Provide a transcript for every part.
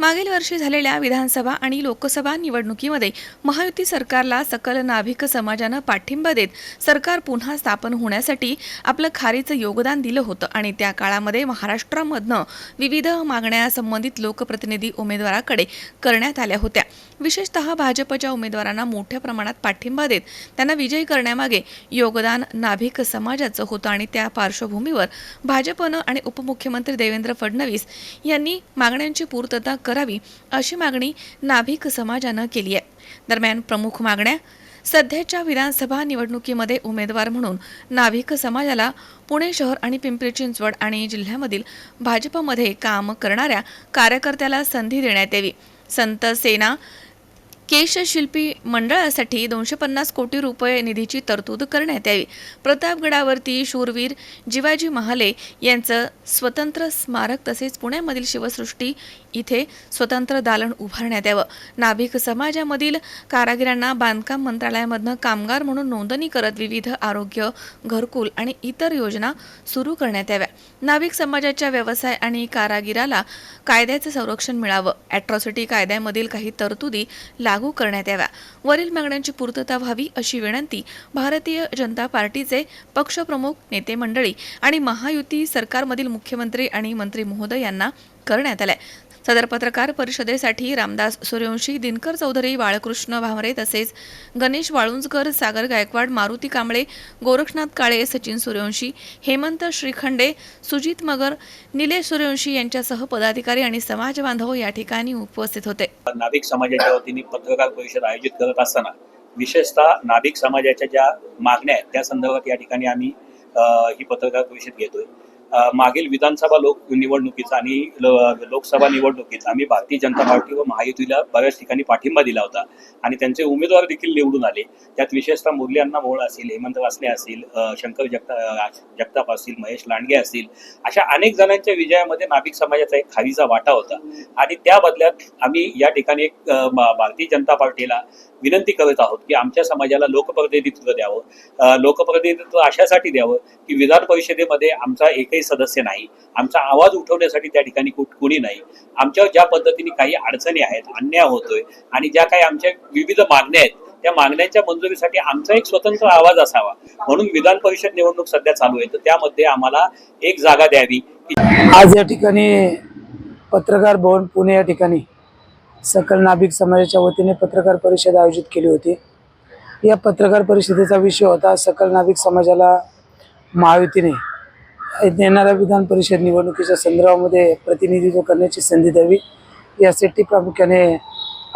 मागील वर्षी झालेल्या विधानसभा आणि लोकसभा निवडणुकीमध्ये महायुती सरकारला सकल नाभिक समाजानं पाठिंबा देत सरकार पुन्हा स्थापन होण्यासाठी आपलं खारीचं योगदान दिलं होतं आणि त्या काळामध्ये महाराष्ट्रामधनं विविध मागण्या संबंधित लोकप्रतिनिधी उमेदवाराकडे करण्यात आल्या होत्या. विशेषतः भाजपच्या उमेदवारांना मोठ्या प्रमाणात पाठिंबा देत त्यांना विजयी करण्यामागे योगदान नाभिक समाजाचं होतं आणि त्या पार्श्वभूमीवर भाजपनं आणि उपमुख्यमंत्री देवेंद्र फडणवीस यांनी मागण्यांची पूर्तता करावी अशी मागणी नाभिक समाजानं केली आहे. दरम्यान प्रमुख मागण्या सध्याच्या विधानसभा निवडणुकीमध्ये उमेदवार म्हणून नाभिक समाजाला पुणे शहर आणि पिंपरी चिंचवड आणि जिल्ह्यामधील भाजपमध्ये काम करणाऱ्या कार्यकर्त्याला संधी देण्यात यावी. संत सेना केशशिल्पी मंडळासाठी दोनशे पन्नास कोटी रुपये निधीची तरतूद करण्यात यावी. प्रतापगडावरती शूरवीर जिवाजी महाले यांचं स्वतंत्र स्मारक तसेच पुण्यामधील शिवसृष्टी इथे स्वतंत्र दालन उभारण्यात यावं. नाभिक समाजामधील कारागिरांना बांधकाम मंत्रालयामधनं कामगार म्हणून नोंदणी करत विविध आरोग्य घरकुल आणि इतर योजना सुरू करण्यात याव्या. नाभिक समाजाच्या व्यवसाय आणि कारागिराला कायद्याचं संरक्षण मिळावं. अॅट्रॉसिटी कायद्यामधील काही तरतुदी लागू लागू करण्यात याव्या. वरील मागण्यांची पूर्तता व्हावी अशी विनंती भारतीय जनता पार्टीचे पक्षप्रमुख नेते मंडळी आणि महायुती सरकारमधील मुख्यमंत्री आणि मंत्री महोदय यांना करण्यात आलाय. सदर पत्रकार परिषदेसाठी रामदास सूर्यवंशी दिनकर चौधरी बाळकृष्ण भामरे तसेच गणेश वाळुंजकर सागर गायकवाड मारुती कांबळे गोरखनाथ काळे सचिन सूर्यवंशी हेमंत श्रीखंडे सुजित मगर निलेश सूर्यवंशी यांच्यासह पदाधिकारी आणि समाज बांधव या ठिकाणी उपस्थित होते. नाविक समाजाच्या वतीने पत्रकार परिषद आयोजित करत असताना विशेषतः नाभिक समाजाच्या ज्या मागण्या आहेत त्या संदर्भात या ठिकाणी आम्ही ही पत्रकार परिषद घेतोय. मागील विधानसभा लोक निवडणुकीचा आणि लोकसभा निवडणुकीचा आम्ही भारतीय जनता पार्टी व महायुतीला बऱ्याच ठिकाणी पाठिंबा दिला होता. आणि त्यांचे उमेदवार देखील निवडून आले. त्यात विशेषतः मुरली अण्णा मोहोळ असेल हेमंत वासने असेल शंकर जगता जगताप असतील महेश लांडगे असतील अशा अनेक जणांच्या विजयामध्ये नाभिक समाजाचा एक खारीचा वाटा होता. आणि त्या बदल्यात आम्ही या ठिकाणी एक भारतीय जनता पार्टीला विनंती करत आहोत की आमच्या समाजाला लोकप्रतिनिधित्व द्यावं. लोकप्रतिनिधित्व अशासाठी द्यावं की विधान परिषदेमध्ये आमचा एकही सदस्य नाही. आमचा आवाज उठवण्यासाठी त्या ठिकाणी कुठ- नाही. आमच्यावर ज्या पद्धतीने काही अडचणी आहेत अन्याय होतोय आणि ज्या काही आमच्या विविध मागण्या आहेत त्या मागण्यांच्या मंजुरीसाठी आमचा एक स्वतंत्र आवाज असावा. म्हणून विधान परिषद निवडणूक सध्या चालू आहे. तर त्यामध्ये आम्हाला एक जागा द्यावी. आज या ठिकाणी पत्रकार भवन पुणे या ठिकाणी सकल नाभिक समाजाच्या वतीने पत्रकार परिषद आयोजित केली होती. या पत्रकार परिषदेचा विषय होता सकल नाभिक समाजाला महायुतीने येणाऱ्या विधान परिषद निवडणुकीच्या संदर्भामध्ये प्रतिनिधित्व करण्याची संधी द्यावी यासाठी प्रामुख्याने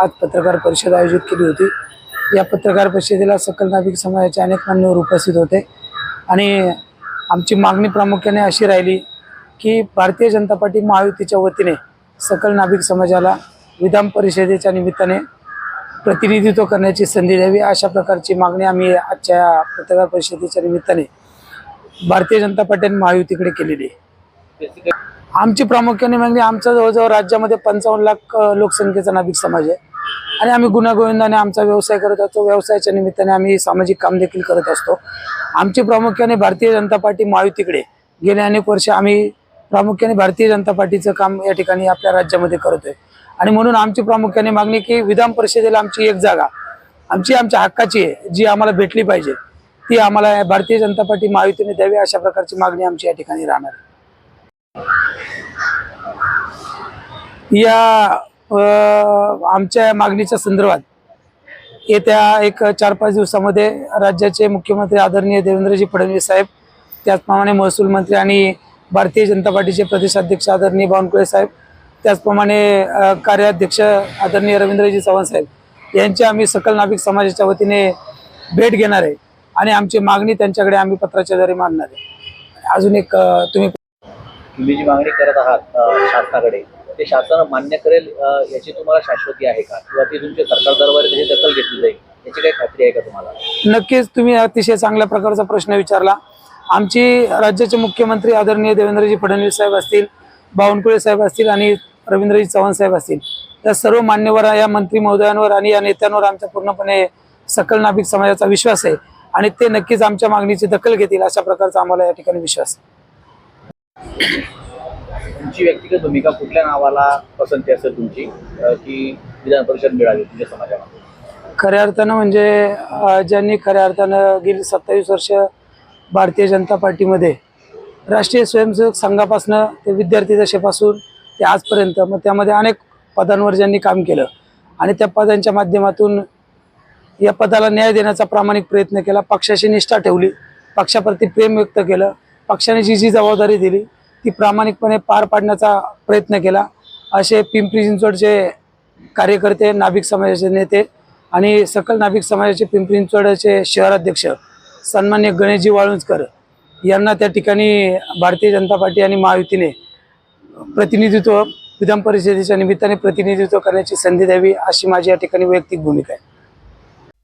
आज पत्रकार परिषद आयोजित केली होती. या पत्रकार परिषदेला सकल नाभिक समाजाचे अनेक मान्यवर उपस्थित होते. आणि आमची मागणी प्रामुख्याने अशी राहिली की भारतीय जनता पार्टी महायुतीच्या वतीने सकल नाभिक समाजाला विधान परिषदेच्या निमित्ताने प्रतिनिधित्व करण्याची संधी द्यावी अशा प्रकारची मागणी आम्ही आजच्या पत्रकार परिषदेच्या निमित्ताने भारतीय जनता पार्टीने महायुतीकडे केलेली आहे. आमची प्रामुख्याने मागणी आमचा जवळजवळ राज्यामध्ये पंचावन्न लाख लोकसंख्येचा नाभिक समाज आहे. आणि आम्ही गुन्हागोविंदाने आमचा व्यवसाय करत असतो. व्यवसायाच्या निमित्ताने आम्ही सामाजिक काम देखील करत असतो. आमची प्रामुख्याने भारतीय जनता पार्टी महायुतीकडे गेले अनेक वर्ष आम्ही प्रामुख्याने भारतीय जनता पार्टीचं काम या ठिकाणी आपल्या राज्यामध्ये करतोय. आणि म्हणून आमची प्रामुख्याने मागणी की विधान परिषदेला आमची एक जागा आमची आमच्या हक्काची आहे जी आम्हाला भेटली पाहिजे. ती आम्हाला भारतीय जनता पार्टी महायुतीने द्यावी अशा प्रकारची मागणी आमची या ठिकाणी राहणार या आमच्या मागणीच्या संदर्भात येत्या एक चार पाच दिवसामध्ये राज्याचे मुख्यमंत्री आदरणीय देवेंद्रजी फडणवीस साहेब त्याचप्रमाणे महसूल मंत्री आणि भारतीय जनता पार्टीचे प्रदेशाध्यक्ष आदरणीय बावनकुळे साहेब त्याचप्रमाणे कार्याध्यक्ष आदरणीय रवींद्रजी चव्हाण साहेब यांची आम्ही सकल नाभिक समाजाच्या वतीने भेट घेणार आहे. आणि आमची मागणी त्यांच्याकडे आम्ही पत्राच्या द्वारे मांडणार आहे. अजून एक तुम्ही तुम्ही जी मागणी करत आहात शासनाकडे ते शासन मान्य करेल याची तुम्हाला शाश्वती आहे का? किंवा ती तुमच्या सरकार दरबारी त्याची दखल घेतली जाईल याची काही खात्री आहे का तुम्हाला? नक्कीच तुम्ही अतिशय चांगल्या प्रकारचा प्रश्न विचारला. आमची राज्याचे मुख्यमंत्री आदरणीय देवेंद्रजी फडणवीस साहेब असतील बावनकुळे साहेब असतील आणि रवींद्रजी चव्हाण साहेब असतील या सर्व मान्यवर या मंत्री महोदयांवर आणि या नेत्यांवर आमचा पूर्णपणे सकल नाभिक समाजाचा विश्वास आहे. आणि ते नक्कीच आमच्या मागणीची दखल घेतील अशा प्रकारचा आम्हाला या ठिकाणी विश्वास. तुमची व्यक्तिगत भूमिका कुठल्या नावाला पसंती असेल तुमची की विधान परिषद मिळावी तुमच्या समाजामध्ये खऱ्या अर्थानं म्हणजे ज्यांनी खऱ्या अर्थानं गेली सत्तावीस वर्ष भारतीय जनता पार्टीमध्ये राष्ट्रीय स्वयंसेवक संघापासनं ते विद्यार्थी दशेपासून ते आजपर्यंत मग त्यामध्ये अनेक पदांवर ज्यांनी काम केलं आणि त्या पदांच्या माध्यमातून या पदाला न्याय देण्याचा प्रामाणिक प्रयत्न केला. पक्षाशी निष्ठा ठेवली. पक्षाप्रती प्रेम व्यक्त केलं. पक्षाने जी जी जबाबदारी दिली ती प्रामाणिकपणे पार पाडण्याचा प्रयत्न केला. असे पिंपरी चिंचवडचे कार्यकर्ते नाभिक समाजाचे नेते आणि सकल नाभिक समाजाचे पिंपरी चिंचवडचे शहराध्यक्ष सन्मान्य गणेशजी वाळुंजकर यांना त्या ठिकाणी भारतीय जनता पार्टी आणि महायुतीने प्रतिनिधित्व विधान परिषदेच्या निमित्ताने प्रतिनिधित्व करण्याची संधी द्यावी अशी माझी या ठिकाणी वैयक्तिक भूमिका आहे.